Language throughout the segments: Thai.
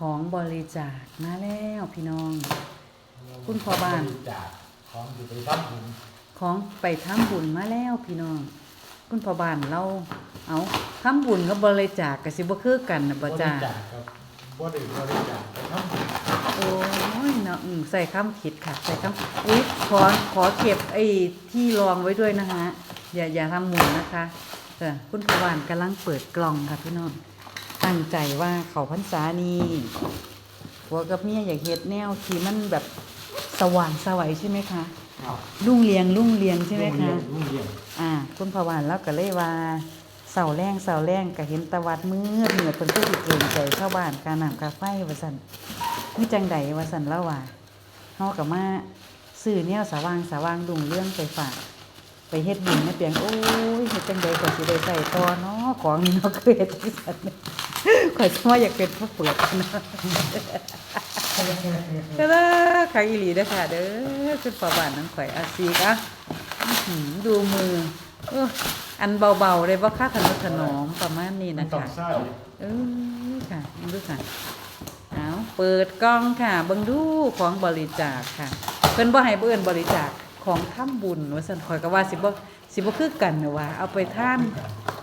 ของบริจาคมาแล้วพี่น้อง คุณพ่อบ้าน จากของอยู่ไปบ้านผมของไปทำบุญมาแล้วพี่น้อง คุณพ่อบ้านเราเอาทำบุญกับบริจาคก็สิบ่คือกันนะบ่จ้าบริจาคครับบ่ได้บริจาคไปทำบุญโอ้ยเนาะอืมใส่คำผิดค่ะใส่คำอุ้ยขอขอเก็บไอ้ที่รองไว้ด้วยนะคะอย่าอย่าทำหมุนนะคะเออคุณพ่อบ้านกำลังเปิดกล่องค่ะพี่น้อง ตั้งใจว่าเขาพรรษานี้ผัวกับเมียอยากเฮ็ดแนวที่มันแบบสว่างสวัยใช่ไหมคะครับรุ่งเรียงรุ่งเรียงใช่ไหมคะ รุ่งเรืองอ่า คุณพวานแล้วก็เลยว่าเสาแรงเสาแรงก็เห็นตะวัดมืดเหนือเพิ่นก็สิเกรงใจชาวบ้านการน้ำกาไฟว่าซั่นมีจังใดว่าซั่นแล้วว่าเฮาก็มาซื้อแนวสว่างสว่างรุ่งเรื่องไปฝาก ไปเฮ็ดบุญในเปียงโอ้ยเฮ็ดจังใดก็สิได้ใส่ต่อเนาะของนี่เนาะคือเฮ็ดจังซั่นข่อยสิว่าอยากเป็นผู้เปิดนะก็เด้อขายอีหลีเด้อค่ะเด้อคุณพ่อบ้านน้องข่อยอาซีกะอื้อหือดูมือเอออันเบาๆเลยบ่ค่าขนมขนมประมาณนี้มันนะต้องคะใส่เออค่ะดูค่ะเอาเปิดกล้องค่ะเบิ่งดูของบริจาคค่ะเพิ่นบ่ให้เบิ่นบริจาค ของทำบุญว่าซั่นข่อยก็ว่าสิบ่สิบ่คือกันเด้อว่า เอาไปท่าน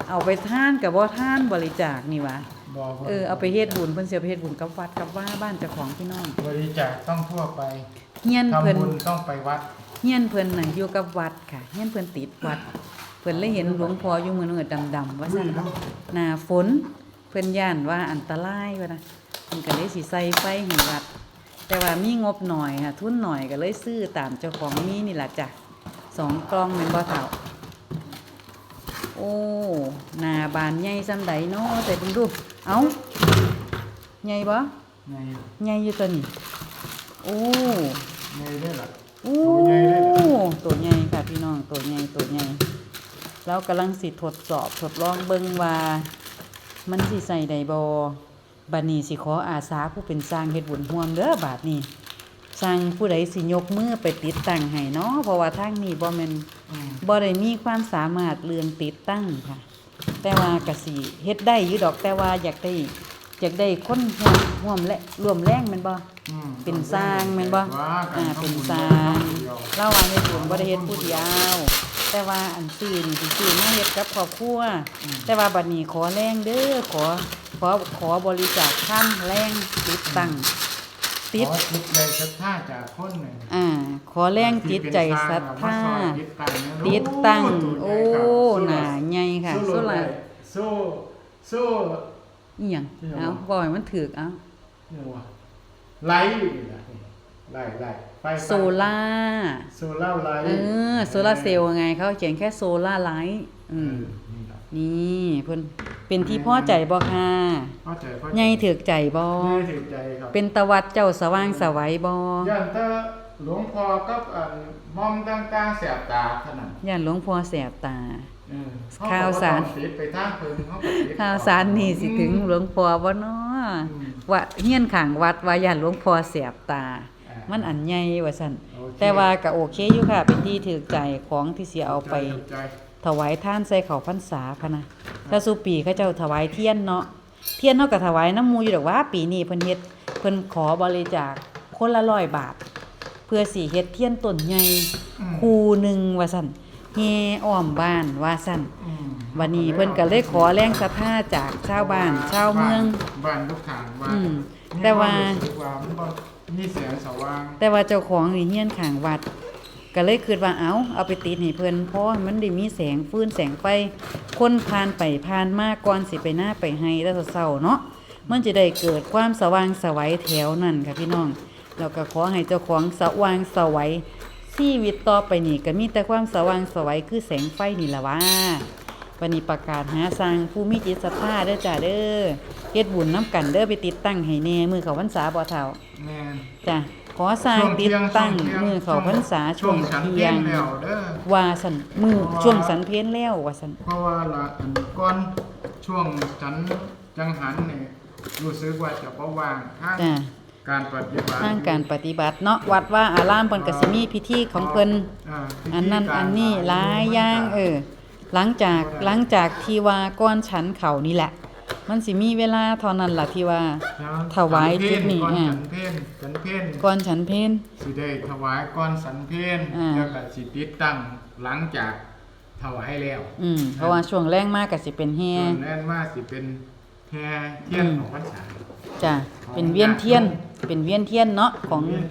เอาไปท่านกับบ่ท่านบริจาคนี่ว่าบ่เออเอาไปเฮ็ดบุญเพิ่นสิเอาไปเฮ็ดบุญกับวัดกับว่าบ้านเจ้าของพี่น้องบริจาคต้องทั่วไปเฮียนเพิ่นทำบุญต้องไปวัดเฮียนเพิ่นน่ะอยู่กับวัดค่ะเฮียนเพิ่นติดวัดเพิ่นเลยเห็นหลวงพ่ออยู่มือเนื้อดำๆว่าซั่นหน้าฝนเพิ่นย่านว่าอันตรายว่านะเพิ่นก็เลยสิใส่ไฟให้วัด แต่ว่ามีงบหน่อยค่ะ ทุนหน่อยก็เลยซื้อตามเจ้าของมีนี่ล่ะจ้ะสองกล่องแม่นบ่เฒ่าโอ้หน้าบานใหญ่ซำใดเนาะแต่เบิ่งดูเอ้าใหญ่บ่ในใหญ่อยู่ตัวนี้โอ้ในได้ล่ะโอ้ตัวใหญ่เลยเหรอตัวใหญ่ค่ะพี่น้องตัวใหญ่ตัวใหญ่แล้วกำลังสิทดสอบทดลองเบิ่งว่ามันสิใส่ได้บ่ บัดนี้สิขออาสาผู้เป็นสร้างเฮ็ดบุญร่วมเด้อบาดนี้สร้างผู้ใดสิยกมือไปติดตั้งให้เนาะเพราะว่าทางนี้บ่แม่นอืมบ่ได้มีความสามารถเรื่องติดตั้งค่ะ แต่ว่าก็สิเฮ็ดได้อยู่ดอกแต่ว่าอยากได้อยากได้คนร่วมร่วมและร่วมแรงแม่นบ่อืมเป็นสร้างแม่นบ่ว่าอ่าการเป็นทำบุญสร้างเดียวเล่าว่าเฮ็ดบุญบ่ได้เฮ็ดผู้เดียวแต่ว่าอันซื้อนี่สิซื้อมาเฮ็ดกับครอบครัวแต่ว่าบัดนี้ขอแรงเด้อขอ ขอขอบริจาคท่านแรงติดตั้งติดขอจิตใจศรัทธาจากคนหนึ่งอ่า ขอแรงจิตใจศรัทธาที่เป็นสร้งอะมาซอยติดตั้งเนี่ยติดตั้ง โอ้ตัวหใญ่น้าครับใหญ่ค่ะสู้สู้เลละยสู้สู้อีหยังอีหยังเอ้าบ่ให้มันถูกเอ้าเนี่ยว่ะไลท์อยู่นี่นะไล่ไล่ไฟไฟโซล่าโซล่าไลท์เออโซล่าเซลล์ไงเขาเขียนแค่โซล่าไลท์อือืมมนี่แหละนี่เพิ่น เป็นที่พอใจบ่ค่ะเข้าใจเข้าใจใหญ่ถึกใจบ่ใหญ่ถึกใจครับเป็นตะวัดเจ้าสว่างสวัยบ่ย่านถ้าหลวงพ่อกับอันมอมต่างๆแสบตาเท่านั้นย่านหลวงพ่อแสบตาเออข่าวสารเขก็ต้องติดไปทางเพิ่นเขาก็ติดข่าวสารนี่สิถึงหลวงพ่อบ่เนาะอืมว่าเฮียนข้างวัดว่าย่านหลวงพ่อแสบตาอ่ามัมันอันใหญ่ว่าซั่นโอเคแต่ว่าก็โอเคอยู่ค่ะ เป็นที่ถึกใจของที่สิเอาไป ถูกใจถวายท่านใส่เขาวพรรษาพะนะถ้าสุปีเขาเจ้าถวายเทียนเนาะเทียนเฮาก็ถวายน้ำมูอยู่ดอกว่า ปีนี้เพิ่นเฮ็ดเพิ่นขอบริจาคคนละ100บาท เพื่อสิเฮ็ดเทียนต้นใหญ่อืมคู่หนึงว่าซั่นแห่อ้อมบ้านว่าซั่นอืมวันนี้เพิ่นก็เลยขอแรงศรัทธาจากชาวบ้านชาวเมืองบ้านลูกทางบ้านอืมนี่แต่ว่ารู้สึกว่ามันบ่มีแสงสว่างแต่ว่าเจ้าของนี่เฮียนข้างวัด ก็เลยคิดว่าเอาเอาไปติดให้เพิ่นเพราะว่ามันได้มีแสงฟืนแสงไฟคนผ่านไปผ่านมาก่อนสิไปหน้าไปให้แล้วเศร้าๆเนาะมันจะได้เกิดความสว่างไสวัยแถวนั่นค่ะพี่น้องแล้วก็ขอให้เจ้าของสว่างไสวัยชีวิตต่อไปนี่ก็มีแต่ความสว่างไสวัยคือแสงไฟนี่ล่ะว่าวันนี้ประกาศหาสร้างผู้มีจิตศรัทธาเด้อจ้าเด้อเฮ็ดบุญน้ำกันเด้อไปติดตั้งให้แน่มือเขาพรรษาบ่เท่าแม่นจ้ะ ขอสร้างติดตั้งช่วเที่ยมือเขาพรรษาช่วงฉันเที่เที่ยยงงแล้วเด้อว่าสันมือช่วงสันเพลแล้วว่าสันเพราะว่าละอันก่อนช่วงฉันจังหันนี่รู้สึกว่าจะบ่ว่างทางจ้ะการปฏิบัติทางการปฏิบัติเนาะวัดว่าอารามเพิ่นก็สิมีพิธีของเพิ่นาพิธีอันนั้นการอันนี้หลายอย่างเออหลังจากหลังจากที่ว่าก้อนฉันเขานี่แหละ มันสิมีเวลาเท่านั้นล่ะที่ว่าแล้วถวายจุดนี้ก่อนอ่าฉันเพนฉันเพนก่อนฉันเพน สิได้ถวายก่อนสันเพนอ่า แล้วก็สิติดตั้งหลังจากถวายแล้วอืมเพราะว่าช่วงแรงมากก็สิเป็นแฮส่วนแน่นว่าสิเป็นแห่เทียนอืมของพรรษาจ้ะเป็นเวียนเทียน เป็นเวียนเทียนเนาะของ เวียน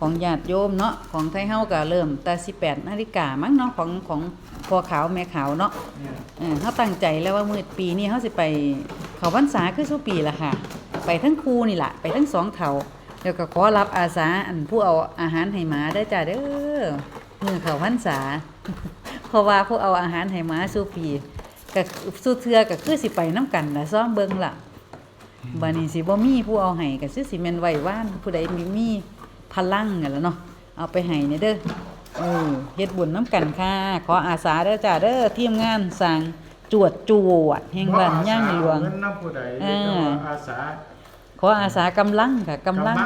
ของญาติโยมเนาะของไทเฮาก็เริ่มแต่18นาฬิกามั้งเนาะของของพ่อขาวแม่ขาวเนาะเนี่ยเออเขาตั้งใจแล้วว่ามือปีนี้เขาสิไป เขาพรรษาคือสุปีละค่ะ ไปทั้งครูนี่แหละไปทั้งสองเขาแล้วก็ขอรับอาสาอันผู้เอาอาหารให้หมาได้จ้าเด้อมือเขาพรรษา เพราะว่าผู้เอาอาหารให้หมาสุปีก็สุเทือก็คือสิไปน้ำกันนะซ้อมเบิงล่ะบัดนี้สิบ่มีผู้เอาให้ก็สิสิแม่นไหวว่านผู้ใดมีมีพลังกันแล้วเนาะเอาไปให้เนี่ยเด้อเออเฮ็ดบุญน้ำกันค่ะ ขออาสาเด้อจ้าเด้อทีมงานสร้าง จวดจวดแห่งบ้านย่างหลวงเงินน้ำผู้ใดอ่าเรียกว่าอาสาขออาสากำลังค่ะกำลัง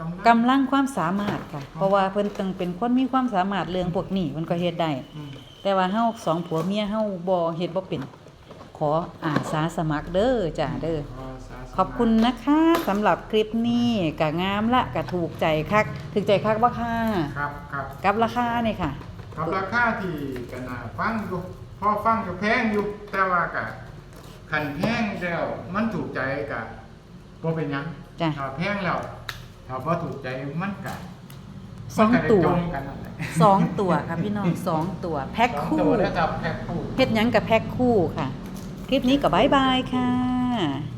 กำลังกำลังความสามารถค่ะ เพราะว่าเพิ่นต้องเป็นคนมีความสามารถเรื่องพวกนี้เพิ่นก็เฮ็ดได้อืมแต่ว่าเฮาสองผัวเมียเฮาบ่เฮ็ดบ่เป็นขออาสาสมัครเด้อจ้าเด้อขออาสาสมัรขอบคุณนะคะสำหรับคลิปนี้ก็งามละก็ถูกใจคักถูกใจคักบ่ค่ะครับครับกับราคานี่ค่ะครับราคาที่กันนาฟังอยู่พ อฟังก็แพงอยู่ แต่ว่าก็คันแพงแล้ว มันถูกใจก็บ่เป็นหยังจ้ะ ถ้าแพงแล้วถ้าบ่ถูกใจมันก็สองมันก็ได้ตัว จมกันนั่นแหละสองตัวค่ะพี่น้องสองตัว แพ็คสองคู่ตัวแล้วครับแพ็คคู่ เฮ็ดหยังกับแพ็คคู่ค่ะ คลิปนี้ก็บายบายค่ะ